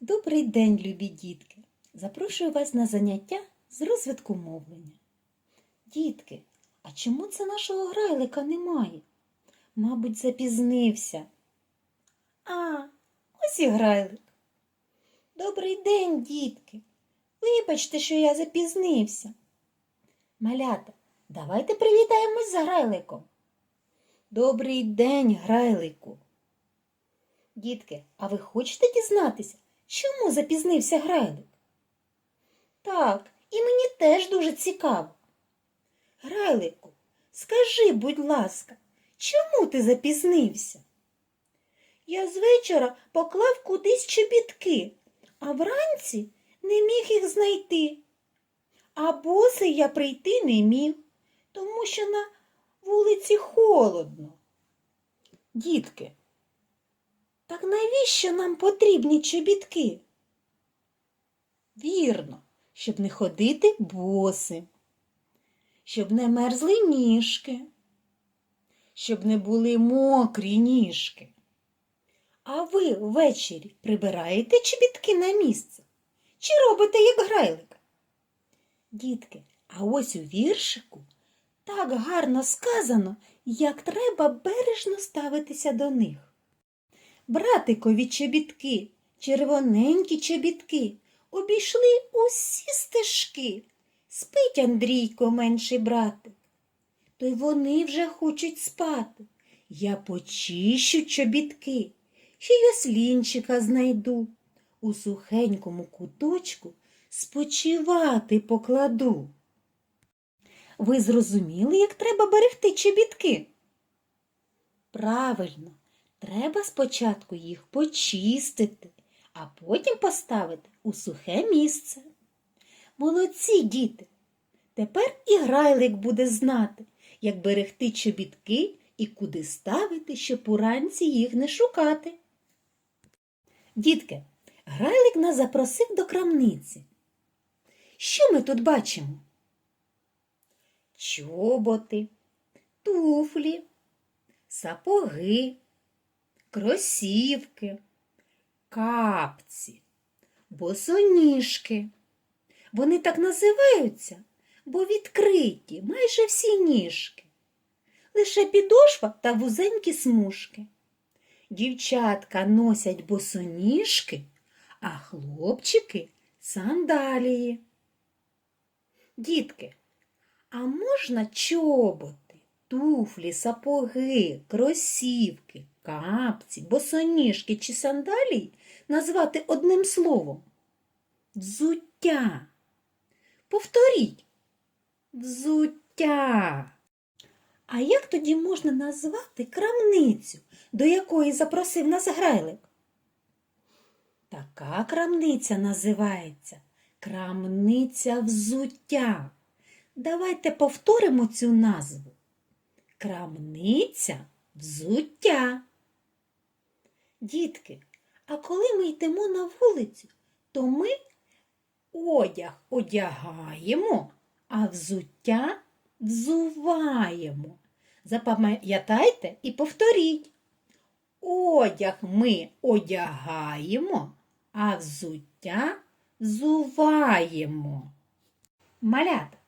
Добрий день, любі дітки! Запрошую вас на заняття з розвитку мовлення. Дітки, а чому це нашого грайлика немає? Мабуть, запізнився. А, ось і грайлик. Добрий день, дітки. Вибачте, що я запізнився. Малята, давайте привітаємось з грайликом. Добрий день, грайлику. Дітки, а ви хочете дізнатися, чому запізнився грайлик? Так, і мені теж дуже цікаво. Грайлику, скажи, будь ласка, чому ти запізнився? Я з вечора поклав кудись чобітки, а вранці не міг їх знайти. А босий я прийти не міг, тому що на вулиці холодно. Дітки, так навіщо нам потрібні чобітки? Вірно, щоб не ходити босим, щоб не мерзли ніжки, щоб не були мокрі ніжки. А ви ввечері прибираєте чобітки на місце? Чи робите як грайлик? Дітки, а ось у віршику так гарно сказано, як треба бережно ставитися до них. Братикові чобітки, червоненькі чобітки, обійшли усі стежки. Спить Андрійко, менший братик. То й вони вже хочуть спати. Я почищу чобітки, ще й ослінчика знайду. У сухенькому куточку спочивати покладу. Ви зрозуміли, як треба берегти чобітки? Правильно, треба спочатку їх почистити, а потім поставити у сухе місце. Молодці, діти! Тепер і грайлик буде знати, як берегти чобітки і куди ставити, щоб уранці їх не шукати. Дітки, грайлик нас запросив до крамниці. Що ми тут бачимо? Чоботи, туфлі, сапоги, кросівки, капці, босоніжки. Вони так називаються, бо відкриті майже всі ніжки. Лише підошва та вузенькі смужки. Дівчатка носять босоніжки, а хлопчики сандалії. Дітки, а можна чоботи, туфлі, сапоги, кросівки, капці, босоніжки чи сандалії назвати одним словом? Взуття. Повторіть. Взуття. А як тоді можна назвати крамницю, до якої запросив нас грайлик? Така крамниця називається крамниця взуття. Давайте повторимо цю назву. Крамниця взуття. Дітки, а коли ми йдемо на вулицю, то ми одяг одягаємо, а взуття взуваємо. Запам'ятайте і повторіть. Одяг ми одягаємо, а взуття взуваємо. Малята.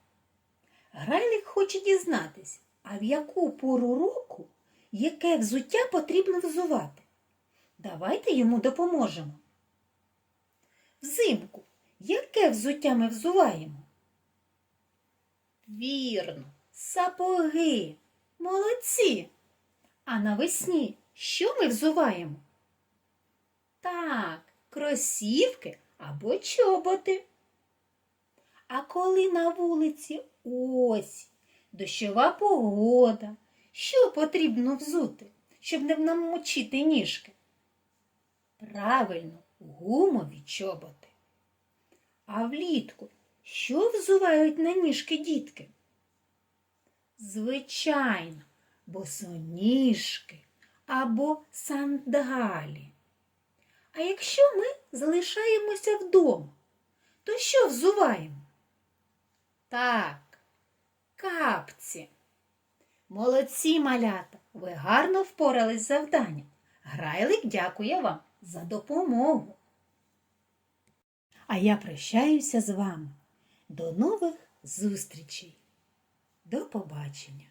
Грайлик хоче дізнатись, а в яку пору року яке взуття потрібно взувати. Давайте йому допоможемо. Взимку яке взуття ми взуваємо? Вірно, сапоги. Молодці. А навесні що ми взуваємо? Так, кросівки або чоботи. А коли на вулиці ось дощова погода, що потрібно взути, щоб не намочити ніжки? Правильно, гумові чоботи. А влітку що взувають на ніжки дітки? Звичайно, босоніжки або сандалі. А якщо ми залишаємося вдома, то що взуваємо? Так, капці. Молодці малята, Ви гарно впорались з завданням. Грайлик дякує вам за допомогу. А я прощаюся з вами. До нових зустрічей. До побачення!